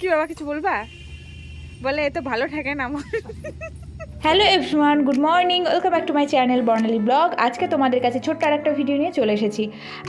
কি বাবা কিছু বলবা? বলে এ ভালো ঠেকে না আমার। Hello everyone, good morning, welcome back to my channel Barnali blog. আজকে তোমাদের কাছে ছোট্ট আর একটা ভিডিও নিয়ে চলে এসেছি।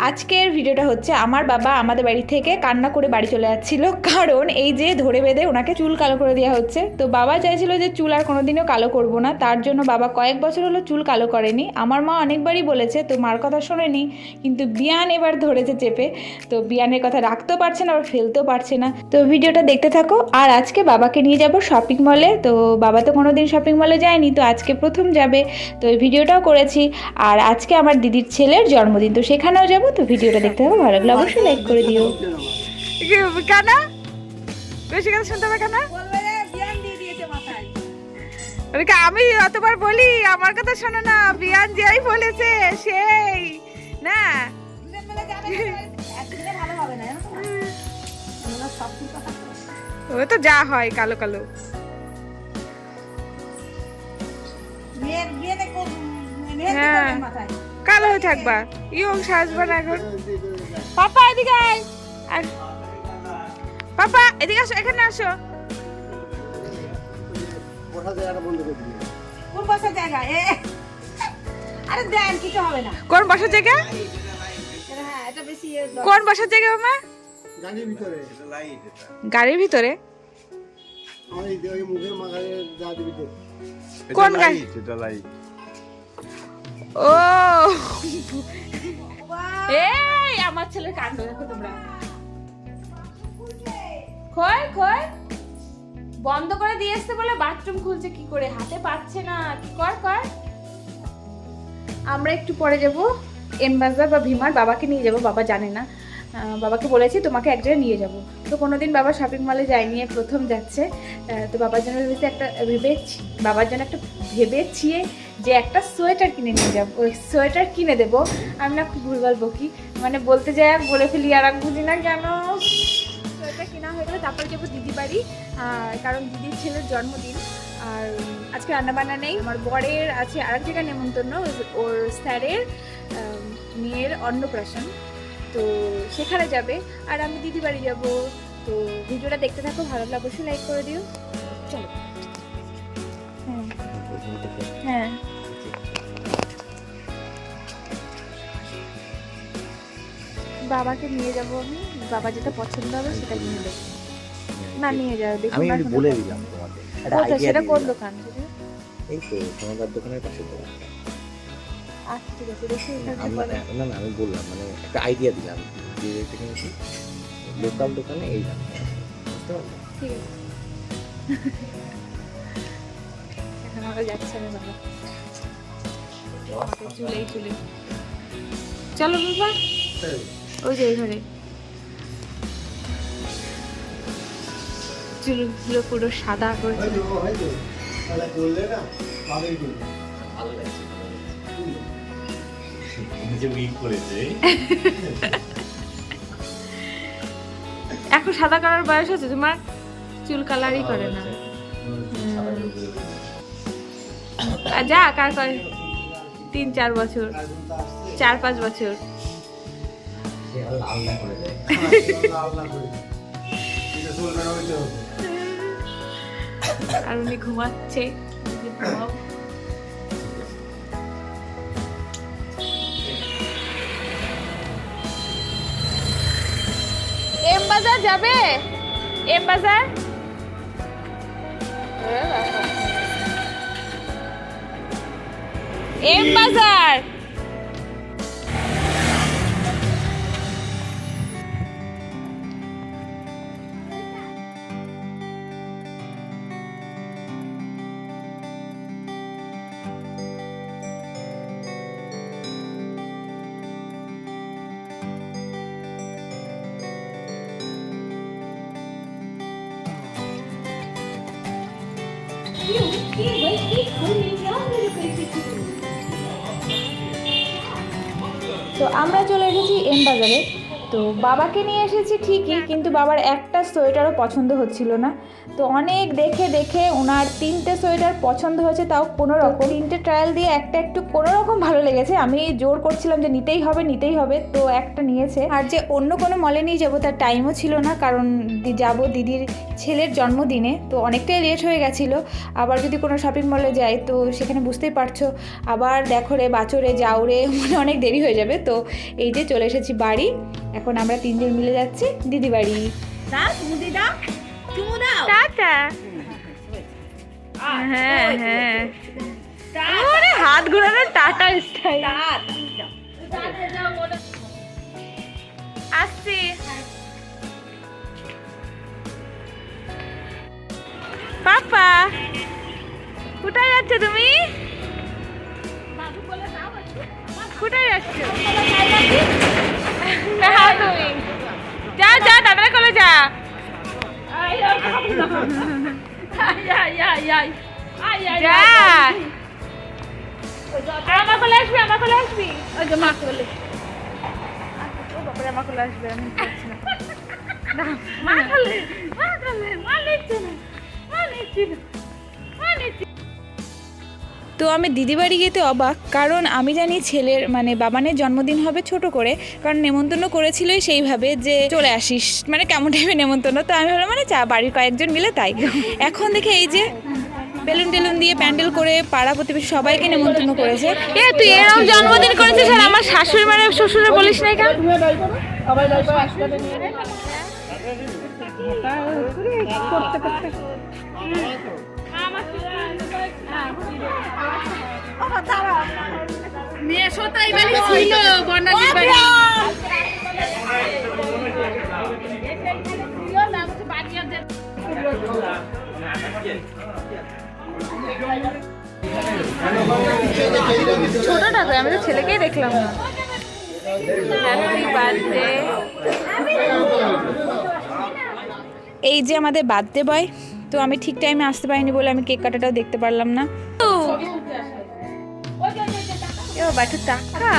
আজকের ভিডিওটা হচ্ছে আমার বাবা আমাদের বাড়ি থেকে কান্না করে বাড়ি চলে যাচ্ছিল। কারণ এই যে ধরে বেঁধে ওনাকে চুল কালো করে দেওয়া হচ্ছে। তো বাবা চাইছিল যে চুল আর কোনোদিনও কালো করব না। তার জন্য বাবা কয়েক বছর হলো চুল কালো করেনি। আমার মা অনেকবারই বলেছে তো মার কথা শোনেনি। কিন্তু বিয়ান এবার ধরেছে চেপে। তো বিয়ানের কথা রাখতেও পারছে না, আবার ফেলতেও পারছে না। তো ভিডিওটা দেখতে থাকো। আর আজকে বাবাকে নিয়ে যাব শপিং মলে তো বাবা তো কোনোদিন শপিং মলে যায়নি তো আজকে প্রথম যাবে। তো এই ভিডিওটাও করেছি। আর আজকে আমার দিদির ছেলের জন্মদিন তো সেখানেও যাব। তো ভিডিওটা দেখতে থাকো ভালো লাগলে অবশ্যই লাইক করে দিও। কানা? বেশি কথা শুনতে হবে কানা? আমি অতবার বলি আমার কথা শোনো না বিয়ান যাই বলেছে সেই না? ও তো যা হয় কালো কালো। হ্যাঁ। কালো হয়ে থাকবা। ইয়ং সাজবা না এখন। পাপা এদিকে আয়। আয়। পাপা এদিকে আসো এখানে আসো। কোন বসার জায়গা? এ আরে দেন কিছু হবে না। কোন বসার জায়গা? হ্যাঁ এটা বেশি দরকার। কোন বসার জায়গা মামা? গাড়ির ভিতরে। গাড়ির ভিতরে? আমার এই মুখের মাথায় যা দিবি। কোন গাড়ি এটা লাইট ও! এই আমার ছেলের কাণ্ড দেখো তোমরা। খয় খয় বন্ধ করে দিয়ে আসতে বলে বাথরুম খুলছে কি করে? হাতে পাচ্ছে না। কি কর কর। আমরা একটু পরে যাব এম বাজার বা ভীমার বাবাকে নিয়ে যাব বাবা জানে না। বাবাকে বলেছি তোমাকে এক জায়গায় নিয়ে যাব। তো কোনোদিন বাবা শপিং মলে যায়নি এই প্রথম যাচ্ছে। তো বাবার জন্য ভেবেছি একটা, ভেবেছি, বাবার জন্য একটা, ভেবেছি যে একটা সোয়েটার কিনে নিয়ে যাব। ওই সোয়েটার কিনে দেবো। আমি না খুব ভুলভাল বকি। মানে বলতে যাই বলে ফেলি, আর বুঝি না কেন? সোয়েটার কেনা হয়ে গেলে তারপর যাব দিদি বাড়ি। কারণ দিদির ছেলের জন্মদিন। আর আজকে রান্নাবান্না নেই। আমার বরের আছে আরেক জায়গায় নেমন্তন্ন। ওর স্যারের মেয়ের অন্নপ্রাশন। তো সেখানে যাবে। আর আমি দিদি বাড়ি যাব। তো ভিডিওটা দেখতে থাকো ভালো লাগলে অবশ্যই লাইক করে দিও। চলো। হ্যাঁ। বাবাকে নিয়ে যাব আমি। বাবা যেটা পছন্দ হবে সেটা কিনে দেবো না নিয়ে দেখুন আমি বলে দিলাম তোমাকে সেটা কোন দোকান? এই তো সোনাদার দোকানের পাশে তো। আচ্ছা ঠিক আছে দেখি আমরা না না আমি বললাম মানে একটা আইডিয়া দিলাম যে এটা কিনেছি লোকাল দোকানে এই দাম। বুঝতে পারলে? ঠিক আছে। এখন আমরা যাচ্ছি আমি বাবা চুলেই চুলে। চলো বাবা ওই যে ঘরে। চুলগুলো পুরো সাদা করে করলে না, ভালোই করবে। নিজে উইক করেছে এখন সাদা করার বয়স আছে তোমার চুল কালারই করে না। যা কার করে? তিন চার বছর চার পাঁচ বছর। আর উনি ঘুমাচ্ছে। বাজার যাবে? এম বাজার? এম বাজার। তো আমরা চলে এসেছি এম বাজারে। তো বাবাকে নিয়ে এসেছি ঠিকই কিন্তু বাবার একটা সোয়েটারও পছন্দ হচ্ছিল না। তো অনেক দেখে দেখে ওনার তিনটে সোয়েটার পছন্দ হয়েছে তাও কোনো রকম। তিনটে ট্রায়াল দিয়ে একটা একটু কোনো রকম ভালো লেগেছে। আমি জোর করছিলাম যে নিতেই হবে নিতেই হবে তো একটা নিয়েছে। আর যে অন্য কোনো মলে নিয়ে যাব তার টাইমও ছিল না কারণ যাব দিদির ছেলের জন্মদিনে তো অনেকটাই লেট হয়ে গেছিল। আবার যদি কোনো শপিং মলে যাই তো সেখানে বুঝতেই পারছ। আবার দেখো রে বাছরে যাও রে মানে অনেক দেরি হয়ে যাবে। তো এই যে চলে এসেছি বাড়ি। এখন আমরা তিনজন মিলে যাচ্ছি দিদি বাড়ি দাও চুমুদি দাও। চুমু দাও। টাটা হ্যাঁ হ্যাঁ। ওরে হাত ঘোরানো টাটা স্টাইল। আসছি। পাপা কোথায় যাচ্ছ তুমি? যা। আমার কোলে আসবি আমার কোলে আসবি? ওই যে মা কোলে। ও বাপরে আমার কোলে আসবে আমি পারছি না। মা কোলে মা কোলে মা নিচ্ছে না মা নিচ্ছে না। তো আমি দিদি বাড়ি যেতে অবাক কারণ আমি জানি ছেলের মানে বাবানের জন্মদিন হবে ছোট করে কারণ নেমন্তন্ন করেছিলই সেইভাবে যে চলে আসিস মানে কেমন টাইপের নেমন্তন্ন তো আমি ভাবলাম মানে চা বাড়ির কয়েকজন মিলে তাই। এখন দেখে এই যে বেলুন টেলুন দিয়ে প্যান্ডেল করে পাড়া প্রতিবেশী সবাইকে নেমন্তন্ন করেছে। এ তুই এরকম জন্মদিন করেছিস আর আমার শাশুড়ি মানে শ্বশুরে বলিস না কেন? ছোট ঠাকুর আমি তো ছেলেকেই দেখলাম না। হ্যাপি বার্থডে এই যে আমাদের বার্থডে বয় তো আমি ঠিক টাইমে আসতে পারিনি বলে আমি কেক কাটাটাও দেখতে পারলাম না। বাবা, একটু টাকা।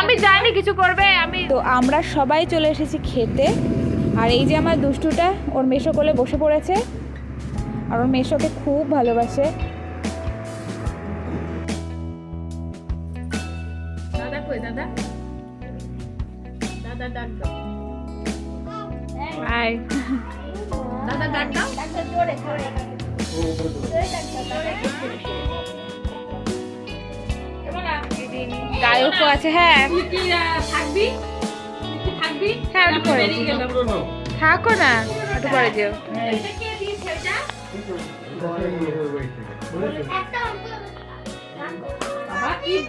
আমি জানি কিছু করবে আমি তো আমরা সবাই চলে এসেছি খেতে। আর এই যে আমার দুষ্টুটা ওর মেশো কোলে বসে পড়েছে। আর ওর মেশোকে খুব ভালোবাসে। হাই গায়কও আছে হ্যাঁ। হ্যাঁ ওটা পরে থাকো না ওটা পরে যেও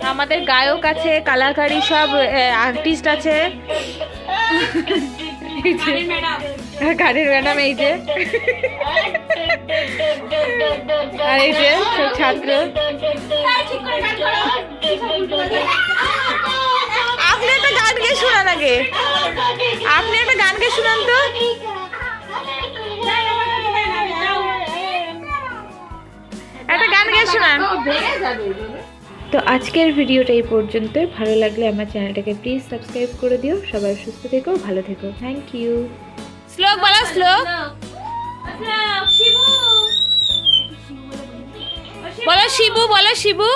আমাদের গায়ক আছে কালাকারি সব আর্টিস্ট আছে। এই ম্যাডাম এই যে। আর এই যে ছাত্র। আপনি একটা গান গিয়ে শোনান আগে। আপনি একটা গান গিয়ে শোনান তো। একটা গান গিয়ে শোনান। তো আজকের ভিডিওটা এই পর্যন্তই। ভালো লাগলে আমার চ্যানেলটাকে প্লিজ সাবস্ক্রাইব করে দিও। সবাই সুস্থ থেকো ভালো থেকো। থ্যাংক ইউ শ্লোক বলা শ্লোক বলো শিবু বলো শিবু।